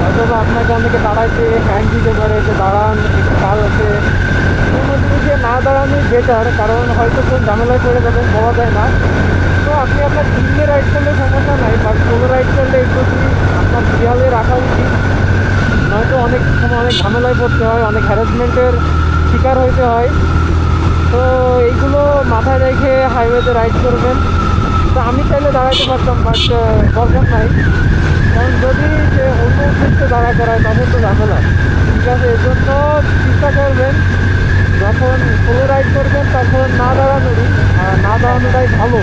হয়তো অনেকে দাঁড়াইতে হ্যান্ড দিতে পারে, যে দাঁড়ান, একটু কাজ আছে। জিনিসে না দাঁড়ানোই বেটার কারণ হয়তো কোন ঝামেলায় পড়ে যাবেন বলা যায় না। তো আপনি আপনার দিনে রাইড করলে সমস্যা নাই বাট সোলো রাইড করলে একটু আপনার খেয়ালে রাখা উচিত। নয়তো অনেক সময় অনেক ঝামেলায় পড়তে হয়, অনেক হ্যারাসমেন্টের শিকার হইতে হয়। তো এইগুলো মাথায় রেখে হাইওয়েতে রাইড করবেন। দাঁড়াইতে পারতাম বাট দরকার নাই কারণ যদি যে অন্য উদ্দেশ্যে দাঁড়া করায়, তখন তো ঝামেলা ঠিক আছে এজন্য চিন্তা করবেন, যখন সোলো রাইড করবেন, তখন না দাঁড়ানোরই না দাঁড়ানোটাই ভালো?